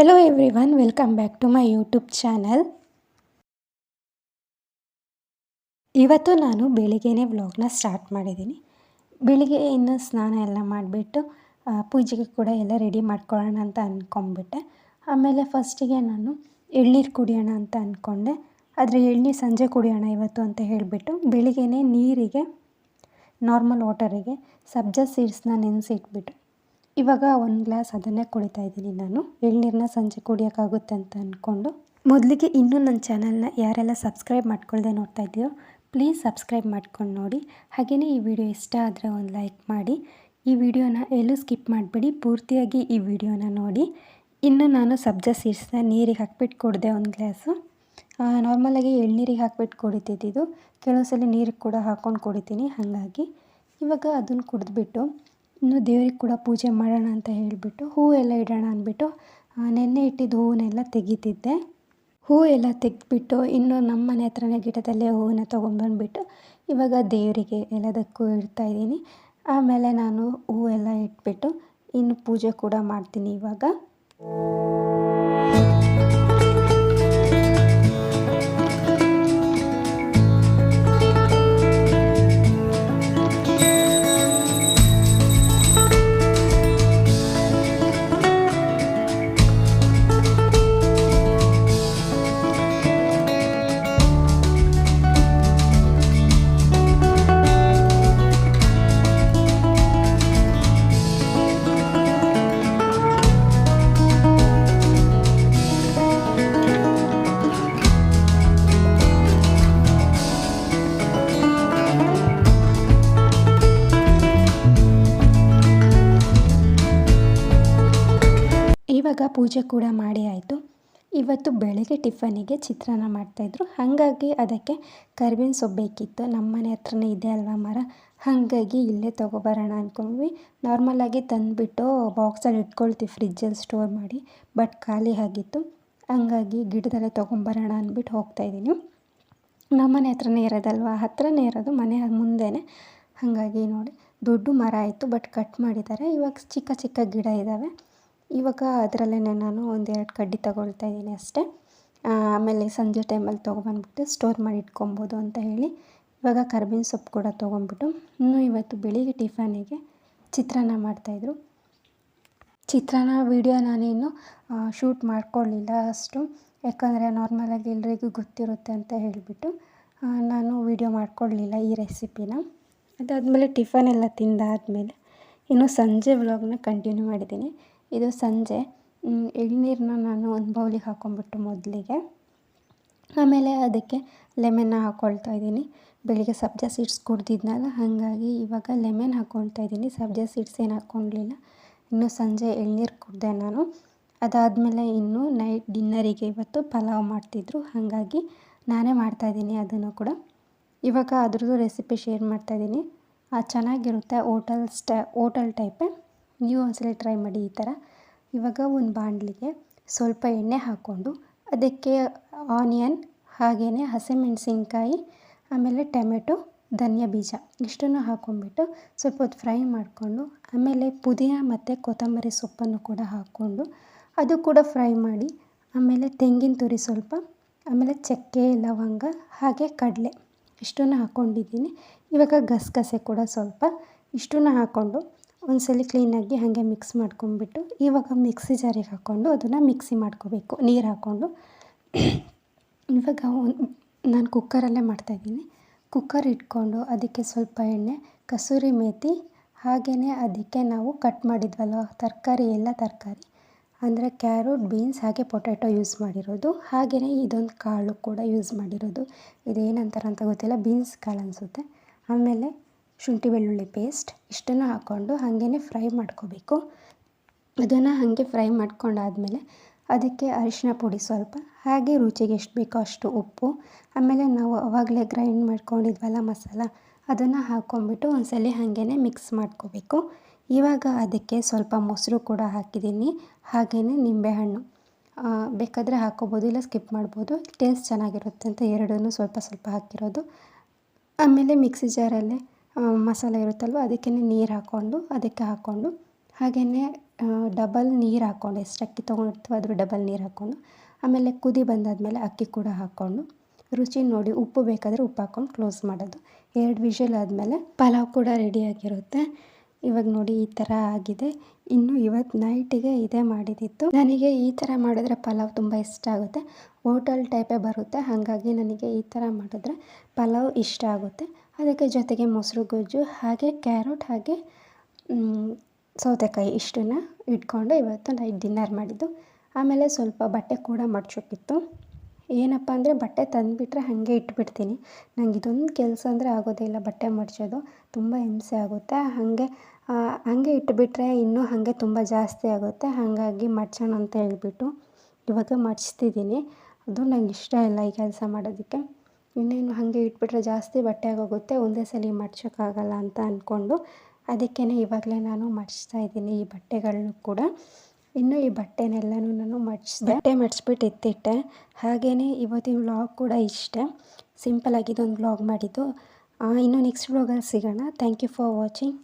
Welcome back to my YouTube channel ಇವತ್ತು ನಾನು ಬೆಳಿಗ್ಗೆನೇ ವ್ಲಾಗ್ನ ಸ್ಟಾರ್ಟ್ ಮಾಡಿದ್ದೀನಿ. ಬೆಳಿಗ್ಗೆ ಇನ್ನು ಸ್ನಾನ ಎಲ್ಲ ಮಾಡಿಬಿಟ್ಟು ಪೂಜೆಗೆ ಕೂಡ ಎಲ್ಲ ರೆಡಿ ಮಾಡ್ಕೊಳ್ಳೋಣ ಅಂತ ಅಂದ್ಕೊಂಬಿಟ್ಟೆ ಆಮೇಲೆ ಫಸ್ಟಿಗೆ ನಾನು ಎಳ್ನೀರು ಕುಡಿಯೋಣ ಅಂತ ಅಂದ್ಕೊಂಡೆ ಆದರೆ ಎಳ್ನೀರು ಸಂಜೆ ಕುಡಿಯೋಣ ಇವತ್ತು ಅಂತ ಹೇಳಿಬಿಟ್ಟು ಬೆಳಿಗ್ಗೆನೇ ನೀರಿಗೆ ನಾರ್ಮಲ್ ವಾಟರಿಗೆ ಸಬ್ಜಾ ಸೀಡ್ಸ್ನ ನೆನೆಸಿಟ್ಬಿಟ್ಟು ಇವಾಗ ಒಂದು ಗ್ಲಾಸ್ ಅದನ್ನೇ ಕುಡಿತಾ ಇದ್ದೀನಿ ನಾನು. ಎಳ್ನೀರನ್ನ ಸಂಜೆ ಕುಡಿಯೋಕ್ಕಾಗುತ್ತೆ ಅಂತ ಅಂದ್ಕೊಂಡು ಮೊದಲಿಗೆ ಇನ್ನೂ ನನ್ನ ಚಾನಲ್ನ ಯಾರೆಲ್ಲ ಸಬ್ಸ್ಕ್ರೈಬ್ ಮಾಡ್ಕೊಳ್ಳ್ದೆ ನೋಡ್ತಾ ಇದೆಯೋ ಪ್ಲೀಸ್ ಸಬ್ಸ್ಕ್ರೈಬ್ ಮಾಡ್ಕೊಂಡು ನೋಡಿ. ಹಾಗೆಯೇ ಈ ವಿಡಿಯೋ ಇಷ್ಟ ಆದರೆ ಒಂದು ಲೈಕ್ ಮಾಡಿ. ಈ ವಿಡಿಯೋನ ಎಲ್ಲೂ ಸ್ಕಿಪ್ ಮಾಡಬೇಡಿ, ಪೂರ್ತಿಯಾಗಿ ಈ ವಿಡಿಯೋನ ನೋಡಿ. ಇನ್ನು ನಾನು ಸಬ್ಜಾ ಸೀಡ್ಸ್ನ ನೀರಿಗೆ ಹಾಕ್ಬಿಟ್ಟು ಕುಡಿದೆ ಒಂದು ಗ್ಲಾಸು ನಾರ್ಮಲಾಗಿ ಎಳ್ನೀರಿಗೆ ಹಾಕ್ಬಿಟ್ಟು ಕುಡಿತಿದ್ದು ಕೆಲವು ಸಲ ನೀರಿಗೆ ಕೂಡ ಹಾಕ್ಕೊಂಡು ಕುಡಿತೀನಿ, ಹಾಗಾಗಿ. ಇವಾಗ ಅದನ್ನು ಕುಡಿದ್ಬಿಟ್ಟು ಇನ್ನು ದೇವ್ರಿಗೆ ಕೂಡ ಪೂಜೆ ಮಾಡೋಣ ಅಂತ ಹೇಳಿಬಿಟ್ಟು ಹೂವು ಎಲ್ಲ ಇಡೋಣ ಅಂದ್ಬಿಟ್ಟು ನೆನ್ನೆ ಇಟ್ಟಿದ್ದ ಹೂವನ್ನೆಲ್ಲ ತೆಗಿತಿದ್ದೆ. ಹೂ ಎಲ್ಲ ತೆಗೆದ್ಬಿಟ್ಟು ಇನ್ನು ನಮ್ಮ ಮನೆ ಹತ್ರನೇ ಗಿಡದಲ್ಲೇ ಹೂವನ್ನ ತೊಗೊಂಬಂದ್ಬಿಟ್ಟು ಇವಾಗ ದೇವರಿಗೆ ಎಲ್ಲದಕ್ಕೂ ಇಡ್ತಾಯಿದ್ದೀನಿ ಆಮೇಲೆ ನಾನು ಹೂವೆಲ್ಲ ಇಟ್ಬಿಟ್ಟು ಇನ್ನು ಪೂಜೆ ಕೂಡ ಮಾಡ್ತೀನಿ ಇವಾಗ. ಇವಾಗ ಪೂಜೆ ಕೂಡ ಮಾಡಿ ಆಯಿತು. ಇವತ್ತು ಬೆಳಗ್ಗೆ ಟಿಫನಿಗೆ ಚಿತ್ರಾನ್ನ ಮಾಡ್ತಾಯಿದ್ರು ಹಾಗಾಗಿ ಅದಕ್ಕೆ ಕರಿಬೇವಿನ ಸೊಪ್ಪು ಬೇಕಿತ್ತು. ನಮ್ಮ ಮನೆ ಹತ್ರನೇ ಇದೆ ಅಲ್ವಾ ಮರ? ಹಾಗಾಗಿ ಇಲ್ಲೇ ತೊಗೊಬರೋಣ ಅಂದ್ಕೊಂಡ್ವಿ ನಾರ್ಮಲಾಗಿ ತಂದುಬಿಟ್ಟು ಬಾಕ್ಸಲ್ಲಿ ಇಟ್ಕೊಳ್ತೀವಿ ಫ್ರಿಜ್ಜಲ್ಲಿ ಸ್ಟೋರ್ ಮಾಡಿ ಬಟ್ ಖಾಲಿ ಆಗಿತ್ತು. ಹಂಗಾಗಿ ಗಿಡದಲ್ಲೇ ತೊಗೊಂಬರೋಣ ಅಂದ್ಬಿಟ್ಟು ಹೋಗ್ತಾಯಿದ್ದೀನಿ ನಮ್ಮ ಮನೆ ಹತ್ರನೇ ಇರೋದಲ್ವ? ಹತ್ರನೇ ಇರೋದು, ಮನೆ ಮುಂದೆನೇ. ಹಾಗಾಗಿ ನೋಡಿ, ದೊಡ್ಡ ಮರ ಆಯಿತು ಬಟ್ ಕಟ್ ಮಾಡಿದ್ದಾರೆ. ಇವಾಗ ಚಿಕ್ಕ ಚಿಕ್ಕ ಗಿಡ ಇದ್ದಾವೆ ಇವಾಗ ಅದರಲ್ಲೇ ನಾನು ಒಂದೆರಡು ಕಡ್ಡಿ ತಗೊಳ್ತಾ ಇದ್ದೀನಿ ಅಷ್ಟೇ. ಆಮೇಲೆ ಸಂಜೆ ಟೈಮಲ್ಲಿ ತೊಗೊಬಂದ್ಬಿಟ್ಟು ಸ್ಟೋರ್ ಮಾಡಿ ಇಟ್ಕೊಬೋದು ಅಂತ ಹೇಳಿ ಇವಾಗ ಕರ್ಬೇವಿನ ಸೊಪ್ಪು ಕೂಡ ತೊಗೊಂಡ್ಬಿಟ್ಟು ಇನ್ನು ಇವತ್ತು ಬೆಳಿಗ್ಗೆ ಟಿಫನಿಗೆ ಚಿತ್ರಾನ್ನ ಮಾಡ್ತಾಯಿದ್ರು. ಚಿತ್ರಾನ್ನ ವೀಡಿಯೋ ನಾನೇನು ಶೂಟ್ ಮಾಡ್ಕೊಳ್ಳಿಲ್ಲ ಅಷ್ಟು. ಯಾಕಂದರೆ ನಾರ್ಮಲಾಗಿ ಎಲ್ರಿಗೂ ಗೊತ್ತಿರುತ್ತೆ ಅಂತ ಹೇಳಿಬಿಟ್ಟು ನಾನು ವೀಡಿಯೋ ಮಾಡ್ಕೊಳ್ಳಲಿಲ್ಲ ಈ ರೆಸಿಪಿನ. ಅದಾದಮೇಲೆ ಟಿಫನ್ ಎಲ್ಲ ತಿಂದಾದಮೇಲೆ ಇನ್ನು ಸಂಜೆ ವ್ಲಾಗ್ನ ಕಂಟಿನ್ಯೂ ಮಾಡಿದ್ದೀನಿ. ಇದು ಸಂಜೆ. ಎಳ್ನೀರನ್ನ ನಾನು ಒಂದು ಬೌಲಿಗೆ ಹಾಕ್ಕೊಂಬಿಟ್ಟು ಮೊದಲಿಗೆ. ಆಮೇಲೆ ಅದಕ್ಕೆ ಲೆಮೆನ್ನ ಹಾಕ್ಕೊಳ್ತಾ ಇದ್ದೀನಿ. ಬೆಳಿಗ್ಗೆ ಸಬ್ಜಾ ಸೀಡ್ಸ್ ಕುಡ್ದಿದ್ನಲ್ಲ, ಹಾಗಾಗಿ ಇವಾಗ ಲೆಮೆನ್ ಹಾಕ್ಕೊಳ್ತಾ ಇದ್ದೀನಿ. ಸಬ್ಜಾ ಸೀಡ್ಸ್ ಏನು ಹಾಕ್ಕೊಳ್ಲಿಲ್ಲ ಇನ್ನು ಸಂಜೆ ಎಳ್ನೀರು ಕುಡಿದೆ ನಾನು. ಅದಾದಮೇಲೆ ಇನ್ನು ನೈಟ್ ಡಿನ್ನರಿಗೆ ಇವತ್ತು ಪಲಾವ್ ಮಾಡ್ತಿದ್ರು. ಹಾಗಾಗಿ ನಾನೇ ಮಾಡ್ತಾಯಿದ್ದೀನಿ ಅದನ್ನು ಕೂಡ. ಇವಾಗ ಅದ್ರದ್ದು ರೆಸಿಪಿ ಶೇರ್ ಮಾಡ್ತಾಯಿದ್ದೀನಿ ಚೆನ್ನಾಗಿರುತ್ತೆ ಓಟಲ್ ಸ್ಟ ಓಟಲ್ ಟೈಪೇ. ನೀವು ಒಂದ್ಸಲ ಟ್ರೈ ಮಾಡಿ ಈ ಥರ ಇವಾಗ ಒಂದು ಬಾಣಲಿಗೆ ಸ್ವಲ್ಪ ಎಣ್ಣೆ ಹಾಕ್ಕೊಂಡು ಅದಕ್ಕೆ ಆನಿಯನ್ ಹಾಗೆಯೇ ಹಸಿಮೆಣಸಿನ್ಕಾಯಿ ಆಮೇಲೆ ಟೊಮೆಟೊ, ಧನಿಯಾ ಬೀಜ ಇಷ್ಟನ್ನು ಹಾಕ್ಕೊಂಡ್ಬಿಟ್ಟು ಸ್ವಲ್ಪ ಹೊತ್ತು ಫ್ರೈ ಮಾಡಿಕೊಂಡು ಆಮೇಲೆ ಪುದೀನ ಮತ್ತು ಕೊತ್ತಂಬರಿ ಸೊಪ್ಪನ್ನು ಕೂಡ ಹಾಕ್ಕೊಂಡು ಅದು ಕೂಡ ಫ್ರೈ ಮಾಡಿ ಆಮೇಲೆ ತೆಂಗಿನ ತುರಿ ಸ್ವಲ್ಪ, ಆಮೇಲೆ ಚಕ್ಕೆ, ಲವಂಗ, ಹಾಗೆ ಕಡಲೆ ಇಷ್ಟನ್ನು ಹಾಕ್ಕೊಂಡಿದ್ದೀನಿ ಇವಾಗ ಗಸಗಸೆ ಕೂಡ ಸ್ವಲ್ಪ ಇಷ್ಟನ್ನು ಹಾಕ್ಕೊಂಡು ಒಂದು ಸಲ ಕ್ಲೀನಾಗಿ ಹಾಗೆ ಮಿಕ್ಸ್ ಮಾಡ್ಕೊಂಬಿಟ್ಟು ಇವಾಗ ಮಿಕ್ಸಿ ಜಾರಿಗೆ ಹಾಕ್ಕೊಂಡು ಅದನ್ನು ಮಿಕ್ಸಿ ಮಾಡ್ಕೋಬೇಕು. ನೀರು ಹಾಕ್ಕೊಂಡು. ಇವಾಗ ಒಂದು, ನಾನು ಕುಕ್ಕರಲ್ಲೇ ಮಾಡ್ತಾಯಿದ್ದೀನಿ ಕುಕ್ಕರ್ ಇಟ್ಕೊಂಡು ಅದಕ್ಕೆ ಸ್ವಲ್ಪ ಎಣ್ಣೆ, ಕಸೂರಿ ಮೇಥಿ ಹಾಗೆಯೇ ಅದಕ್ಕೆ ನಾವು ಕಟ್ ಮಾಡಿದ್ವಲ್ಲ, ತರಕಾರಿ ಎಲ್ಲ ತರಕಾರಿ. ಅಂದರೆ ಕ್ಯಾರೋಟ್ ಬೀನ್ಸ್ ಹಾಗೆ ಪೊಟ್ಯಾಟೊ ಯೂಸ್ ಮಾಡಿರೋದು. ಹಾಗೆಯೇ ಇದೊಂದು ಕಾಳು ಕೂಡ ಯೂಸ್ ಮಾಡಿರೋದು. ಇದೇನಂತಾರಂತ ಗೊತ್ತಿಲ್ಲ ಬೀನ್ಸ್ ಕಾಳು ಅನಿಸುತ್ತೆ. ಆಮೇಲೆ ಶುಂಠಿ ಬೆಳ್ಳುಳ್ಳಿ ಪೇಸ್ಟ್ ಇಷ್ಟನ್ನು ಹಾಕ್ಕೊಂಡು ಹಾಗೇ ಫ್ರೈ ಮಾಡ್ಕೋಬೇಕು. ಅದನ್ನು ಹಾಗೆ ಫ್ರೈ ಮಾಡ್ಕೊಂಡಾದಮೇಲೆ ಅದಕ್ಕೆ ಅರಿಶಿನ ಪುಡಿ ಸ್ವಲ್ಪ, ಹಾಗೆ ರುಚಿಗೆ ಎಷ್ಟು ಬೇಕೋ ಅಷ್ಟು ಉಪ್ಪು, ಆಮೇಲೆ ನಾವು ಅವಾಗಲೇ ಗ್ರೈಂಡ್ ಮಾಡ್ಕೊಂಡಿದ್ವಲ್ಲ ಮಸಾಲ, ಅದನ್ನು ಹಾಕ್ಕೊಂಬಿಟ್ಟು ಒಂದ್ಸಲ ಹಾಗೇ ಮಿಕ್ಸ್ ಮಾಡ್ಕೋಬೇಕು. ಇವಾಗ ಅದಕ್ಕೆ ಸ್ವಲ್ಪ ಮೊಸರು ಕೂಡ ಹಾಕಿದ್ದೀನಿ ಹಾಗೆಯೇ ನಿಂಬೆಹಣ್ಣು. ಬೇಕಾದರೆ ಹಾಕ್ಕೋಬೋದು, ಇಲ್ಲ ಸ್ಕಿಪ್ ಮಾಡ್ಬೋದು ಟೇಸ್ಟ್ ಚೆನ್ನಾಗಿರುತ್ತೆ ಅಂತ ಎರಡನ್ನೂ ಸ್ವಲ್ಪ ಸ್ವಲ್ಪ ಹಾಕಿರೋದು. ಆಮೇಲೆ ಮಿಕ್ಸಿ ಜಾರಲ್ಲೇ ಮಸಾಲೆ ಇರುತ್ತಲ್ವ ಅದಕ್ಕೆ ನೀರು ಹಾಕ್ಕೊಂಡು ಅದಕ್ಕೆ ಹಾಕ್ಕೊಂಡು ಹಾಗೆಯೇ ಡಬಲ್ ನೀರು ಹಾಕ್ಕೊಂಡು ಎಷ್ಟು ಅಕ್ಕಿ ತೊಗೊಂಡಿರ್ತೀವೋ ಅದ್ರ ಡಬಲ್ ನೀರು ಹಾಕ್ಕೊಂಡು ಆಮೇಲೆ ಕುದಿ ಬಂದಾದಮೇಲೆ ಅಕ್ಕಿ ಕೂಡ ಹಾಕ್ಕೊಂಡು ರುಚಿ ನೋಡಿ ಉಪ್ಪು ಬೇಕಾದರೆ ಉಪ್ಪು ಹಾಕ್ಕೊಂಡು ಕ್ಲೋಸ್ ಮಾಡೋದು. ಎರಡು ವಿಷಲ್ ಆದಮೇಲೆ ಪಲಾವ್ ಕೂಡ ರೆಡಿಯಾಗಿರುತ್ತೆ ಇವಾಗ ನೋಡಿ ಈ ಥರ ಆಗಿದೆ. ಇನ್ನು ಇವತ್ತು ನೈಟಿಗೆ ಇದೇ ಮಾಡಿದ್ದಿತ್ತು ನನಗೆ ಈ ಥರ ಮಾಡಿದ್ರೆ ಪಲಾವ್ ತುಂಬ ಇಷ್ಟ ಆಗುತ್ತೆ. ಹೋಟೆಲ್ ಟೈಪೇ ಬರುತ್ತೆ, ಹಾಗಾಗಿ ನನಗೆ ಈ ಥರ ಮಾಡಿದ್ರೆ ಪಲಾವ್ ಇಷ್ಟ ಆಗುತ್ತೆ. ಅದಕ್ಕೆ ಜೊತೆಗೆ ಮೊಸರು ಗೊಜ್ಜು ಹಾಗೆ ಕ್ಯಾರೋಟ್ ಹಾಗೆ ಸೌತೆಕಾಯಿ ಇಷ್ಟನ್ನು ಇಟ್ಕೊಂಡು ಇವತ್ತು ನೈಟ್ ಡಿನ್ನರ್ ಮಾಡಿದ್ದು. ಆಮೇಲೆ ಸ್ವಲ್ಪ ಬಟ್ಟೆ ಕೂಡ ಮಡ್ಚೋಕಿತ್ತು. ಏನಪ್ಪ ಅಂದರೆ ಬಟ್ಟೆ ತಂದುಬಿಟ್ರೆ ಹಾಗೆ ಇಟ್ಬಿಡ್ತೀನಿ. ನಂಗೆ ಇದೊಂದು ಕೆಲಸ ಅಂದರೆ ಆಗೋದೇ ಇಲ್ಲ ಬಟ್ಟೆ ಮಡ್ಚೋದು. ತುಂಬ ಹಿಂಸೆ ಆಗುತ್ತೆ. ಹಾಗೆ ಹಾಗೆ ಇಟ್ಬಿಟ್ರೆ ಇನ್ನೂ ಹಾಗೆ ತುಂಬ ಜಾಸ್ತಿ ಆಗುತ್ತೆ. ಹಾಗಾಗಿ ಮಡ್ಚೋಣ ಅಂತ ಹೇಳಿಬಿಟ್ಟು ಇವಾಗ ಮಡ್ಚ್ತಿದ್ದೀನಿ ಅದು ನಂಗೆ ಇಷ್ಟ ಇಲ್ಲ ಈ ಕೆಲಸ ಮಾಡೋದಕ್ಕೆ. ಇನ್ನೇನು ಹಾಗೆ ಇಟ್ಬಿಟ್ರೆ ಜಾಸ್ತಿ ಬಟ್ಟೆ ಆಗೋಗುತ್ತೆ, ಒಂದೇ ಸಲ ಮಡ್ಚೋಕ್ಕಾಗಲ್ಲ ಅಂತ ಅಂದ್ಕೊಂಡು ಅದಕ್ಕೇ ಇವಾಗಲೇ ನಾನು ಮಡಿಸ್ತಾ ಇದ್ದೀನಿ ಈ ಬಟ್ಟೆಗಳನ್ನು ಕೂಡ. ಇನ್ನು ಈ ಬಟ್ಟೆನೆಲ್ಲನೂ ನಾನು ಮಡ್ಚಿದೆ. ಬಟ್ಟೆ ಮಡಿಸ್ಬಿಟ್ಟು ಎತ್ತಿಟ್ಟೆ ಹಾಗೆಯೇ ಇವತ್ತಿನ ವ್ಲಾಗ್ ಕೂಡ ಇಷ್ಟೇ. ಸಿಂಪಲಾಗಿ ಇದೊಂದು ವ್ಲಾಗ್ ಮಾಡಿದ್ದು. ಇನ್ನು ನೆಕ್ಸ್ಟ್ ವ್ಲಾಗಲ್ಲಿ ಸಿಗೋಣ. Thank you for watching.